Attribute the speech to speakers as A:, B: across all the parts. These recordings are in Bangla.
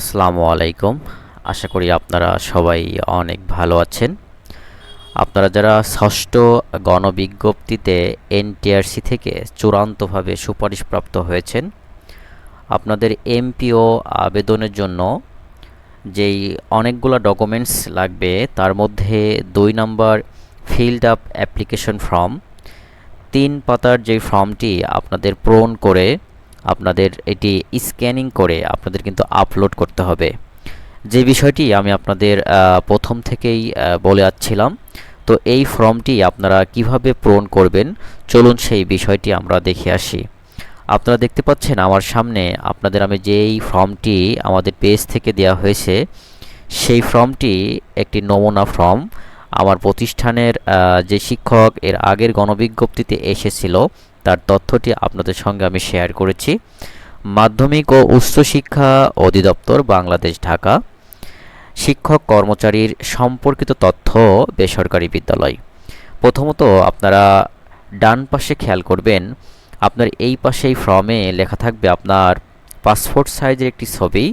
A: আসসালামু আলাইকুম। আশা করি আপনারা সবাই অনেক ভালো আছেন। আপনারা যারা ষষ্ঠ গণবিজ্ঞপ্তিতে এনটিআরসি থেকে চূড়ান্তভাবে সুপারিশপ্রাপ্ত হয়েছেন, আপনাদের এমপিও আবেদনের জন্য যেই অনেকগুলো ডকুমেন্টস লাগবে, তার মধ্যে দুই নম্বর ফিল্ড আপ অ্যাপ্লিকেশন ফর্ম, তিন পাতার যে ফর্মটি আপনাদের পূরণ করে আপনাদের এটি স্ক্যানিং করে আপনাদের কিন্তু আপলোড করতে হবে। যে বিষয়টি আমি আপনাদের প্রথম থেকেই বলে আসছিলাম তো এই ফর্মটি আপনারা কীভাবে পূরণ করবেন, চলুন সেই বিষয়টি আমরা দেখে আসি। আপনারা দেখতে পাচ্ছেন আমার সামনে আপনাদের আমি যেই ফর্মটি আমাদের পেজ থেকে দেওয়া হয়েছে, সেই ফর্মটি একটি নমুনা ফর্ম। আমার প্রতিষ্ঠানের যে শিক্ষক, এর আগের গণবিজ্ঞপ্তিতে এসেছিল তার তথ্যটি আপনাদের সঙ্গে আমি শেয়ার করেছি। মাধ্যমিক ও উচ্চশিক্ষা অধিদপ্তর বাংলাদেশ, ঢাকা। শিক্ষক কর্মচারীর সম্পর্কিত তথ্য বেসরকারি বিদ্যালয়। প্রথমত আপনারা ডান পাশে খেয়াল করবেন, আপনার এই পাশে এই ফর্মে লেখা থাকবে আপনার পাসপোর্ট সাইজের একটি ছবি,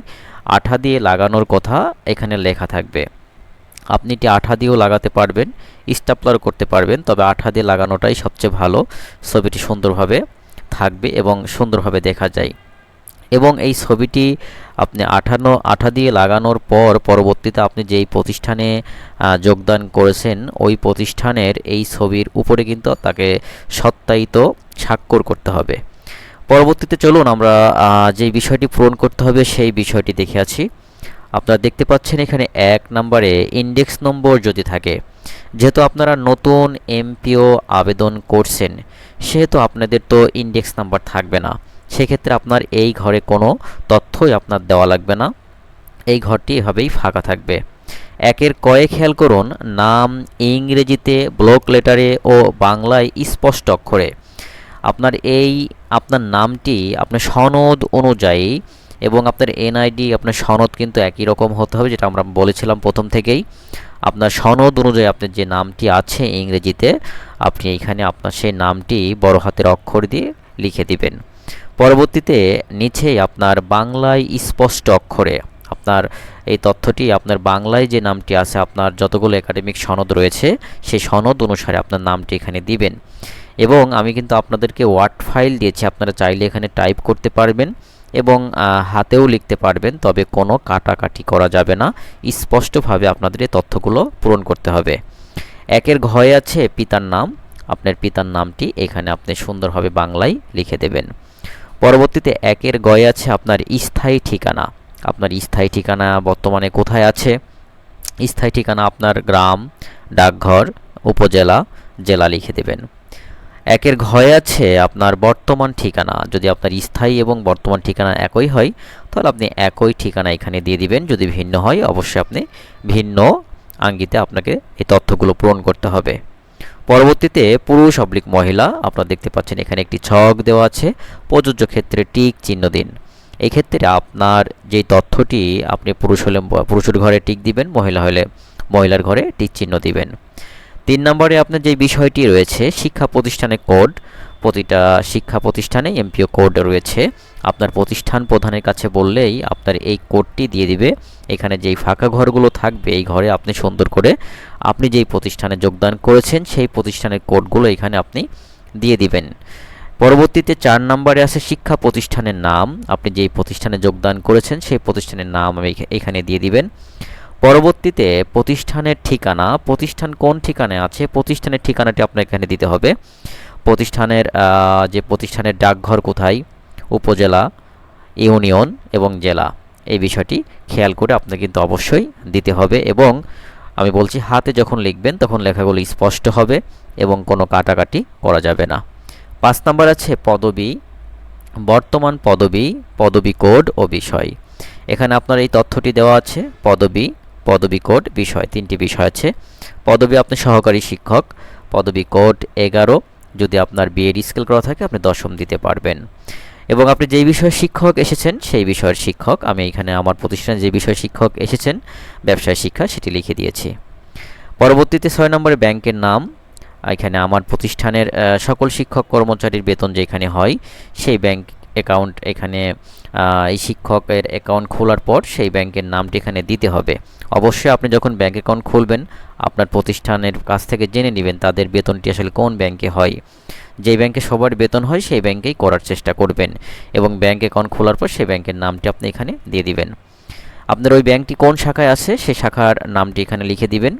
A: আঠা দিয়ে লাগানোর কথা এখানে লেখা থাকবে। আপনি এটি আঠা দিয়েও লাগাতে পারবেন? স্টাপলার করতে পারবেন, তবে আঠা দিয়ে লাগানোটাই সবচেয়ে ভালো। ছবিটি সুন্দরভাবে থাকবে এবং সুন্দরভাবে দেখা যায়। এবং এই ছবিটি আপনি আঠানো, আঠা দিয়ে লাগানোর পর পরবর্তীতে আপনি যেই প্রতিষ্ঠানে যোগদান করেছেন, ওই প্রতিষ্ঠানের এই ছবির উপরে কিন্তু তাকে সত্যায়িত, স্বাক্ষর করতে হবে। পরবর্তীতে চলুন আমরা যেই বিষয়টি পূরণ করতে হবে সেই বিষয়টি দেখে আছি আপনারা দেখতে পাচ্ছেন এখানে এক নম্বরে ইন্ডেক্স নম্বর যদি থাকে যেহেতু আপনারা নতুন এমপিও আবেদন করছেন, সেহেতু আপনাদের তো ইন্ডেক্স নাম্বার থাকবে না। সেক্ষেত্রে আপনার এই ঘরে কোনো তথ্যই আপনার দেওয়া লাগবে না। এই ঘরটি এভাবেই ফাঁকা থাকবে। একের কয়ে খেয়াল করুন, নাম, ইংরেজিতে ব্লক লেটারে ও বাংলায় স্পষ্ট অক্ষরে। আপনার এই, আপনার নামটি আপনার সনদ অনুযায়ী এবং আপনার এনআইডি আপনার সনদ কিন্তু একই রকম হতে হবে, যেটা আমরা বলেছিলাম প্রথম থেকেই। আপনার সনদ অনুযায়ী আপনার যে নামটি আছে ইংরেজিতে, আপনি এখানে আপনার সেই নামটি বড় হাতের অক্ষর দিয়ে লিখে দিবেন। পরবর্তীতে নিচেই আপনার বাংলায় স্পষ্ট অক্ষরে আপনার এই তথ্যটি, আপনার বাংলায় যে নামটি আছে, আপনার যতগুলো একাডেমিক সনদ রয়েছে, সেই সনদ অনুসারে আপনার নামটি এখানে দিবেন। এবং আমি কিন্তু আপনাদেরকে ওয়ার্ড ফাইল দিয়েছি, আপনারা চাইলে এখানে টাইপ করতে পারবেন। এবং হাতেও লিখতে পারবেন, তবে কোনো কাটাকাটি করা যাবে না। স্পষ্টভাবে আপনাদের এই তথ্যগুলো পূরণ করতে হবে। একের ঘয়ে আছে পিতার নাম। আপনার পিতার নামটি এখানে আপনি সুন্দরভাবে বাংলায় লিখে দেবেন। পরবর্তীতে একের গয়ে আছে আপনার স্থায়ী ঠিকানা। আপনার স্থায়ী ঠিকানা বর্তমানে কোথায় আছে? স্থায়ী ঠিকানা আপনার গ্রাম, ডাকঘর, উপজেলা, জেলা লিখে দেবেন। একের ঘয়ে আছে আপনার বর্তমান ঠিকানা। যদি আপনার স্থায়ী এবং বর্তমান ঠিকানা একই হয়, তাহলে আপনি একই ঠিকানা এখানে দিয়ে দিবেন। যদি ভিন্ন হয়, অবশ্যই আপনি ভিন্ন আঙ্গিতে আপনাকে এই তথ্যগুলো পূরণ করতে হবে। পরবর্তীতে পুরুষ অবলিক মহিলা, আপনারা দেখতে পাচ্ছেন এখানে একটি ছক দেওয়া আছে, প্রযোজ্য ক্ষেত্রে টিক চিহ্ন দিন। এই ক্ষেত্রে আপনার যেই তথ্যটি আপনি পুরুষ হলে, পুরুষের ঘরে টিক দিবেন, মহিলা হলে মহিলার ঘরে টিক চিহ্ন দিবেন। তিন নম্বরে আপনার যে বিষয়টি রয়েছে, শিক্ষা প্রতিষ্ঠানের কোড, প্রতিটা শিক্ষা প্রতিষ্ঠানে এমপিও কোড রয়েছে। আপনার প্রতিষ্ঠান প্রধানের কাছে বললেই আপনার এই কোডটি দিয়ে দিবে। এখানে যেই ফাঁকা ঘরগুলো থাকবে, এই ঘরে আপনি সুন্দর করে আপনি যেই প্রতিষ্ঠানে যোগদান করেছেন, সেই প্রতিষ্ঠানের কোডগুলো এখানে আপনি দিয়ে দিবেন। পরবর্তীতে চার নম্বরে আছে শিক্ষা প্রতিষ্ঠানের নাম। আপনি যেই প্রতিষ্ঠানে যোগদান করেছেন, সেই প্রতিষ্ঠানের নাম এখানে দিয়ে দিবেন। পরবর্তীতে প্রতিষ্ঠানের ঠিকানা, প্রতিষ্ঠান কোন ঠিকানায় আছে, প্রতিষ্ঠানের ঠিকানাটি আপনার এখানে দিতে হবে। প্রতিষ্ঠানের যে প্রতিষ্ঠানের ডাকঘর কোথায়, উপজেলা, ইউনিয়ন এবং জেলা, এই বিষয়টি খেয়াল করে আপনাকে কিন্তু অবশ্যই দিতে হবে এবং আমি বলছি হাতে যখন লিখবেন তখন লেখাগুলো স্পষ্ট হবে এবং কোনো কাটাকাটি করা যাবে না। পাঁচ নাম্বার আছে পদবি, বর্তমান পদবি পদবি কোড ও বিষয়। এখানে আপনার এই তথ্যটি দেওয়া আছে, পদবি পদবি কোড, বিষয়, তিনটি বিষয় আছে। পদবি আপনি সহকারী শিক্ষক, পদবি কোড এগারো, যদি আপনার বিএড স্কেল করা থাকে, আপনি দশম দিতে পারবেন। এবং আপনি যেই বিষয়ে শিক্ষক এসেছেন, সেই বিষয়ের শিক্ষক, আমি এখানে আমার প্রতিষ্ঠানে যে বিষয়ে শিক্ষক এসেছেন, ব্যবসায় শিক্ষা, সেটি লিখে দিয়েছি। পরবর্তীতে ছয় নম্বরে ব্যাংকের নাম। এখানে আমার প্রতিষ্ঠানের সকল শিক্ষক কর্মচারীর বেতন যেখানে হয়, সেই ব্যাংক অ্যাকাউন্ট এখানে এই শিক্ষকের অ্যাকাউন্ট খোলার পর সেই ব্যাংকের নামটি এখানে দিতে হবে। অবশ্যই আপনি যখন ব্যাংক অ্যাকাউন্ট খুলবেন, আপনার প্রতিষ্ঠানের কাছ থেকে জেনে নেবেন তাদের বেতনটি আসলে কোন ব্যাংকে হয়। যেই ব্যাংকে সবার বেতন হয়, সেই ব্যাংকেই করার চেষ্টা করবেন এবং ব্যাংক অ্যাকাউন্ট খোলার পর সেই ব্যাংকের নামটি আপনি এখানে দিয়ে দিবেন। আপনার ওই ব্যাংকটি কোন শাখায় আছে সেই শাখার নামটি এখানে লিখে দিবেন।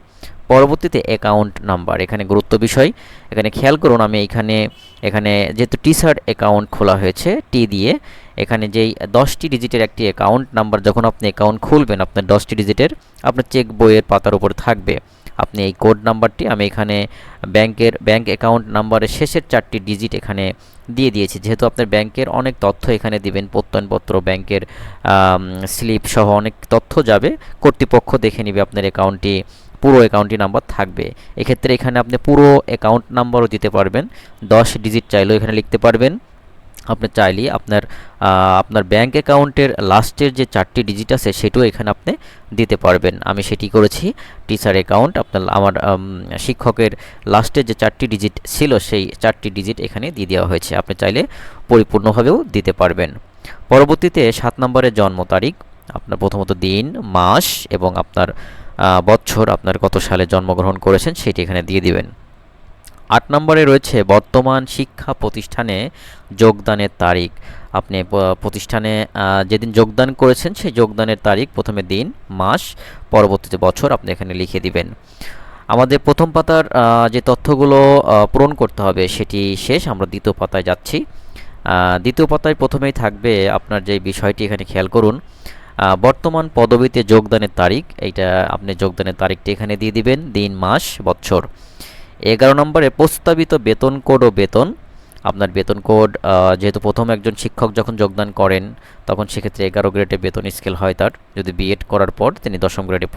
A: পরবর্তীতে অ্যাকাউন্ট নাম্বার এখানে গুরুত্ব বিষয়। এখানে খেয়াল করুন, আমি এখানে এখানে যেহেতু টি শার্ট অ্যাকাউন্ট খোলা হয়েছে টি দিয়ে, এখানে যেই দশটি ডিজিটের একটি অ্যাকাউন্ট নাম্বার যখন আপনি অ্যাকাউন্ট খুলবেন, আপনার দশটি ডিজিটের আপনার চেক বইয়ের পাতার উপর থাকবে। আপনি এই কোড নাম্বারটি আমি এখানে ব্যাংকের ব্যাংক অ্যাকাউন্ট নাম্বারের শেষের চারটি ডিজিট এখানে দিয়ে দিয়েছি। যেহেতু আপনার ব্যাংকের অনেক তথ্য এখানে দিবেন, প্রত্যয়নপত্র, ব্যাংকের স্লিপ সহ অনেক তথ্য যাবে, কর্তৃপক্ষ দেখে নেবে আপনার অ্যাকাউন্টটি পুরো অ্যাকাউন্টটি নাম্বার থাকবে। এক্ষেত্রে এখানে আপনি পুরো অ্যাকাউন্ট নাম্বারও দিতে পারবেন। দশ ডিজিট চাইলেও এখানে লিখতে পারবেন। আপনি চাইলেই আপনার আপনার ব্যাংক অ্যাকাউন্টের লাস্টের যে চারটি ডিজিট আছে, সেটাও এখানে আপনি দিতে পারবেন। আমি সেটি করেছি। টিচার অ্যাকাউন্ট আপনার, আমার শিক্ষকের লাস্টের যে চারটি ডিজিট ছিল, সেই চারটি ডিজিট এখানে দিয়ে দেওয়া হয়েছে। আপনি চাইলে পরিপূর্ণভাবেও দিতে পারবেন। পরবর্তীতে সাত নম্বরের জন্ম তারিখ, আপনার প্রথমত দিন, মাস এবং আপনার বছর আপনার কত সালে জন্মগ্রহণ করেছেন সেটি এখানে দিয়ে দিবেন। আট নম্বরে রয়েছে, বর্তমান শিক্ষা প্রতিষ্ঠানে যোগদানের তারিখ। আপনি প্রতিষ্ঠানে যেদিন যোগদান করেছেন সেই যোগদানের তারিখ প্রথমে দিন, মাস, পরবর্তীতে বছর আপনি এখানে লিখে দিবেন। আমাদের প্রথম পাতার যে তথ্যগুলো পূরণ করতে হবে সেটি শেষ, আমরা দ্বিতীয় পাতায় যাচ্ছি। দ্বিতীয় পাতায় প্রথমেই থাকবে আপনার যে বিষয়টি এখানে খেয়াল করুন। বর্তমান পদবিতে যোগদানের তারিখ, এইটা আপনি যোগদানের তারিখটি এখানে দিয়ে দিবেন, দিন, মাস বছর এগারো নম্বরে প্রস্তাবিত বেতন কোড ও বেতন। আপনার বেতন কোড যেহেতু প্রথম একজন শিক্ষক যখন যোগদান করেন, তখন সেক্ষেত্রে এগারো গ্রেডে বেতন স্কেল হয় তার। যদি বিএড করার পর তিনি দশম গ্রেডে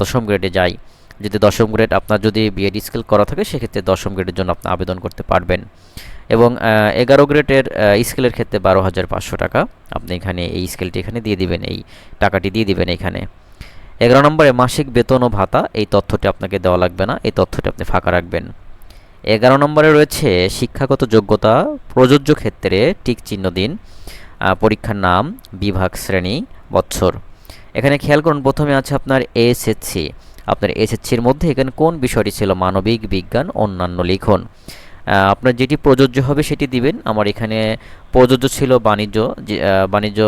A: দশম গ্রেডে যায়। যদি দশম গ্রেড আপনার যদি বিএড স্কেল করা থাকে, সেক্ষেত্রে দশম গ্রেডের জন্য আপনি আবেদন করতে পারবেন। এবং এগারো গ্রেডের স্কেলের ক্ষেত্রে বারো হাজার পাঁচশো টাকা। আপনি এখানে এই স্কেলটি এখানে দিয়ে দিবেন, এই টাকাটি দিয়ে দিবেন এখানে। এগারো নম্বরে মাসিক বেতন ও ভাতা, এই তথ্যটি আপনাকে দেওয়া লাগবে না, এই তথ্যটি আপনি ফাঁকা রাখবেন। এগারো নম্বরে রয়েছে শিক্ষাগত যোগ্যতা, প্রযোজ্য ক্ষেত্রে টিক চিহ্ন দিন পরীক্ষার নাম, বিভাগ, শ্রেণি, বৎসর। এখানে খেয়াল করুন, প্রথমে আছে আপনার এসএসসি। আপনার এসএসসির মধ্যে এখানে কোন বিষয়টি ছিল? মানবিক, বিজ্ঞান, অন্যান্য লিখন। আপনার যেটি প্রযোজ্য হবে সেটি দিবেন। আমার এখানে প্রযোজ্য ছিল বাণিজ্য বাণিজ্য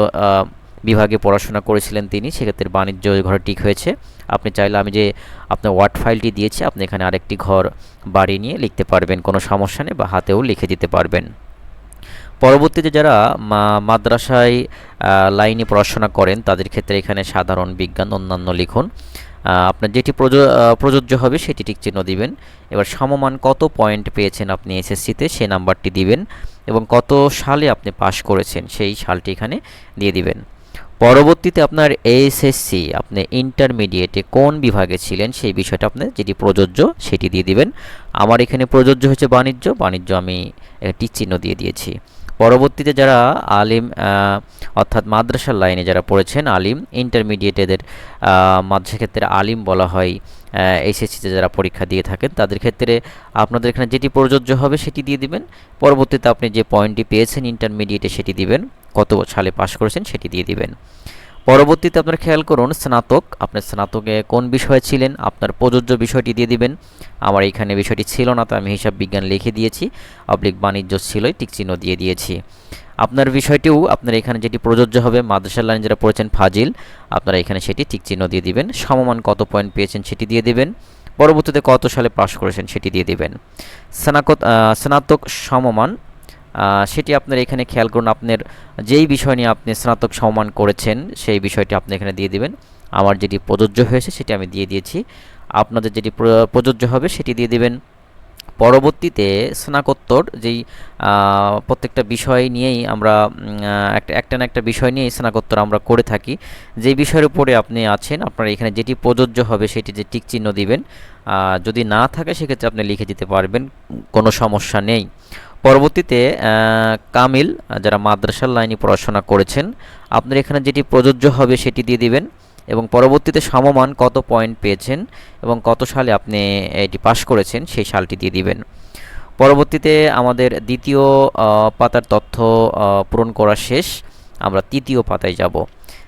A: বিভাগে পড়াশোনা করেছিলেন তিনি, সেক্ষেত্রে বাণিজ্য ঘরে ঠিক হয়েছে। আপনি চাইলে আমি যে আপনার ওয়ার্ড ফাইলটি দিয়েছি, আপনি এখানে আরেকটি ঘর, বাড়ি নিয়ে লিখতে পারবেন, কোনো সমস্যা নেই, বা হাতেও লিখে দিতে পারবেন। পরবর্তীতে যারা মাদ্রাসায় লাইনে পড়াশোনা করেন, তাদের ক্ষেত্রে এখানে সাধারণ বিজ্ঞান অন্যান্য লিখুন। আপনার যেটি প্রযো- প্রযোজ্য হবে সেটি ঠিক চিহ্ন দিবেন। এবার সমমান কত পয়েন্ট পেয়েছেন আপনি এসএসসিতে সেই নাম্বারটি দিবেন এবং কত সালে আপনি পাশ করেছেন সেই সালটি এখানে দিয়ে দিবেন। পরবর্তীতে আপনার এইচএসসি আপনি ইন্টারমিডিয়েটে কোন বিভাগে ছিলেন সেই বিষয়টা আপনি যেটি প্রযোজ্য সেটি দিয়ে দিবেন। আমার এখানে প্রযোজ্য হচ্ছে বাণিজ্য বাণিজ্য আমি একটি চিহ্ন দিয়ে দিয়েছি। পরবর্তীতে যারা আলিম অর্থাৎ মাদ্রাসার লাইনে যারা পড়েছেন আলিম ইন্টারমিডিয়েটেদের মাদ্রাসা ক্ষেত্রে আলিম বলা হয় এসএসসিতে যারা পরীক্ষা দিয়ে থাকেন, তাদের ক্ষেত্রে আপনাদের এখানে যেটি প্রযোজ্য হবে সেটি দিয়ে দিবেন। পরবর্তীতে আপনি যে পয়েন্টটি পেয়েছেন ইন্টারমিডিয়েটে সেটি দিবেন, কত সালে পাশ করেছেন সেটি দিয়ে দিবেন। পরবর্তীতে আপনার খেয়াল করুন, স্নাতক। আপনার স্নাতকে কোন বিষয়ে ছিলেন? আপনার প্রযোজ্য বিষয়টি দিয়ে দিবেন। আমার এখানে বিষয়টি ছিল না তো আমি হিসাব বিজ্ঞান লিখে দিয়েছি। অবলিক বাণিজ্য ছিলই, টিক চিহ্ন দিয়ে দিয়েছি। আপনার বিষয়টিও আপনার এখানে যেটি প্রযোজ্য হবে, মাদ্রাসার লাইন যারা পড়েছেন ফাজিল, আপনারা এখানে সেটি টিক চিহ্ন দিয়ে দিবেন। সমমান কত পয়েন্ট পেয়েছেন সেটি দিয়ে দিবেন। পরবর্তীতে কত সালে পাশ করেছেন সেটি দিয়ে দিবেন। স্নাতক স্নাতক সমমান সেটি আপনার এখানে খেয়াল করুন, আপনার যেই বিষয় নিয়ে আপনি স্নাতক সমমান করেছেন, সেই বিষয়টি আপনি এখানে দিয়ে দিবেন। আমার যেটি প্রযোজ্য হয়েছে, সেটি আমি দিয়ে দিয়েছি। আপনাদের যেটি প্র- প্রযোজ্য হবে, সেটি দিয়ে দিবেন। পরবর্তীতে স্নাতকোত্তর যেই প্রত্যেকটা বিষয় নিয়েই আমরা একটা একটা না একটা বিষয় নিয়েই স্নাতকোত্তর আমরা করে থাকি। যেই বিষয়ের উপরে আপনি আছেন, আপনার এখানে যেটি প্রযোজ্য হবে, সেটি যে টিক চিহ্ন দিবেন যদি না থাকে, সেক্ষেত্রে আপনি লিখে দিতে পারবেন, কোনো সমস্যা নেই। পরবর্তীতে কামিল যারা মাদ্রাসার লাইনে পড়াশোনা করেছেন, আপনার এখানে যেটি প্রযোজ্য হবে সেটি দিয়ে দিবেন এবং পরবর্তীতে সমমান কত পয়েন্ট পেয়েছেন এবং কত সালে আপনি এটি পাশ করেছেন সেই সালটি দিয়ে দিবেন। পরবর্তীতে আমাদের দ্বিতীয় পাতার তথ্য পূরণ করা শেষ। আমরা তৃতীয় পাতায় যাব।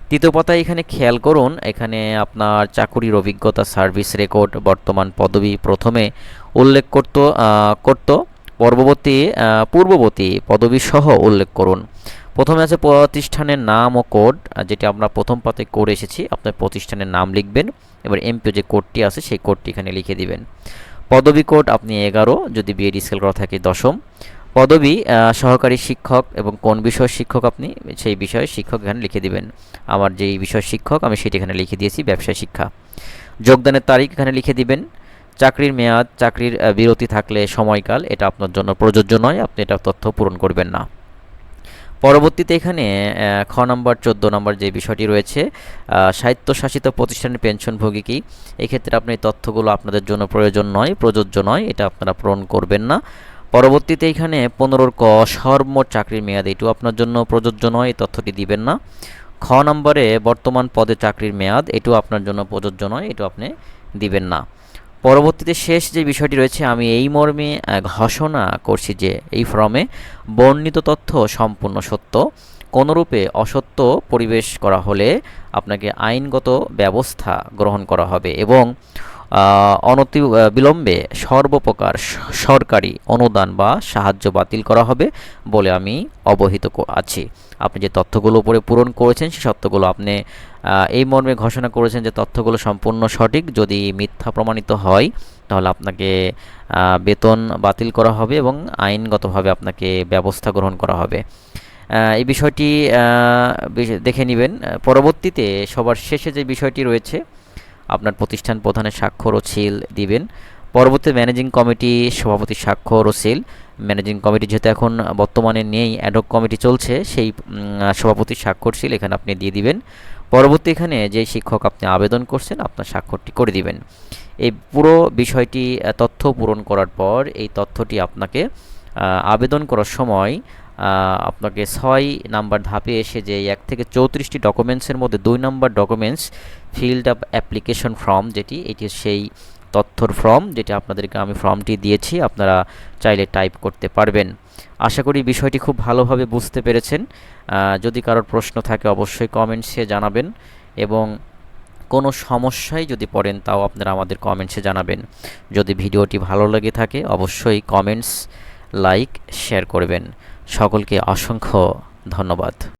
A: তৃতীয় পাতায় এখানে খেয়াল করুন, এখানে আপনার চাকুরির অভিজ্ঞতা, সার্ভিস রেকর্ড, বর্তমান পদবি প্রথমে উল্লেখ করত করত। পূর্ববর্তী পূর্ববর্তী পদবি সহ উল্লেখ করুন। প্রথমে আছে প্রতিষ্ঠানের নাম ও কোড যেটি আমরা প্রথম পাতে করে এসেছি আপনার প্রতিষ্ঠানের নাম লিখবেন, এবার এমপিও যে কোডটি আছে, সেই কোডটি এখানে লিখে দিবেন। পদবী কোড আপনি এগারো, যদি বিএড স্কেল করা থাকে দশম। পদবি সহকারী শিক্ষক এবং কোন বিষয়ের শিক্ষক আপনি, সেই বিষয়ে শিক্ষক এখানে লিখে দিবেন। আমার যেই বিষয় শিক্ষক, আমি সেটি এখানে লিখে দিয়েছি, ব্যবসায় শিক্ষা। যোগদানের তারিখ এখানে লিখে দিবেন। চাকরির মেয়াদ চাকরির বিরতি থাকলে সময়কাল এটা আপনার জন্য প্রযোজ্য নয় আপনি এটা তথ্য পূরণ করবেন না। পরবর্তীতে এখানে খ নম্বর চোদ্দ নম্বর যে বিষয়টি রয়েছে আহ, স্বায়ত্তশাসিত প্রতিষ্ঠানের পেনশনভোগী কি? এক্ষেত্রে আপনি এই তথ্যগুলো আপনাদের জন্য প্রয়োজন নয় প্রযোজ্য নয় এটা আপনারা পূরণ করবেন না। পরবর্তীতে এখানে পনেরোর ক সর্বমোট চাকরির মেয়াদ এটিও আপনার জন্য প্রযোজ্য নয় এই তথ্যটি দিবেন না। খ নম্বরে বর্তমান পদে চাকরির মেয়াদ এটিও আপনার জন্য প্রযোজ্য নয় এটিও আপনি দিবেন না। পরবর্তীতে শেষ যে বিষয়টি রয়েছে, আমি এই মর্মে ঘোষণা করছি যে এই ফর্মে বর্ণিত তথ্য সম্পূর্ণ সত্য। কোনরূপে অসত্য পরিবেশ করা হলে আপনাকে আইনগত ব্যবস্থা গ্রহণ করা হবে এবং অনতি বিলম্বে সর্বপ্রকার স- সরকারি অনুদান বা সাহায্য বাতিল করা হবে বলে আমি অবহিত আছি। আপনি যে তথ্যগুলো উপরে পূরণ করেছেন সেই তথ্যগুলো আপনি এই মর্মে ঘোষণা করেছেন যে তথ্যগুলো সম্পূর্ণ সঠিক। যদি মিথ্যা প্রমাণিত হয়, তাহলে আপনাকে বেতন বাতিল করা হবে এবং আইনগতভাবে আপনাকে ব্যবস্থা গ্রহণ করা হবে। এই বিষয়টি দেখে নেবেন। পরবর্তীতে সবার শেষে যে বিষয়টি রয়েছে আপনার প্রতিষ্ঠান প্রধানের স্বাক্ষর ও সিল দিবেন। পরবর্তী ম্যানেজিং কমিটি সভাপতি স্বাক্ষর ও সিল। ম্যানেজিং কমিটি যেহেতু এখন বর্তমানে নেই অ্যাডক কমিটি চলছে সেই উম, সভাপতির স্বাক্ষর সিল এখানে আপনি দিয়ে দিবেন। পরবর্তী এখানে যে শিক্ষক আপনি আবেদন করছেন আপনার স্বাক্ষরটি করে দিবেন। এই পুরো বিষয়টি তথ্য পূরণ করার পর এই তথ্যটি আপনাকে আবেদন করার সময় আপনাকে ছয় নাম্বার ধাপে এসে যে এক থেকে চৌত্রিশটি ডকুমেন্টসের মধ্যে দুই নম্বর documents filled up application form যেটি, এটি সেই তথ্যর ফর্ম যেটি আপনাদেরকে আমি ফর্মটি দিয়েছি, আপনারা চাইলে টাইপ করতে পারবেন। আশা করি বিষয়টি খুব ভালোভাবে বুঝতে পেরেছেন। যদি কারোর প্রশ্ন থাকে অবশ্যই কমেন্টসে জানাবেন এবং কোনো সমস্যায় যদি পড়েন তাও আপনারা আমাদের কমেন্টসে জানাবেন। যদি ভিডিওটি ভালো লেগে থাকে অবশ্যই কমেন্টস লাইক শেয়ার করবেন। সকলকে অসংখ্য ধন্যবাদ।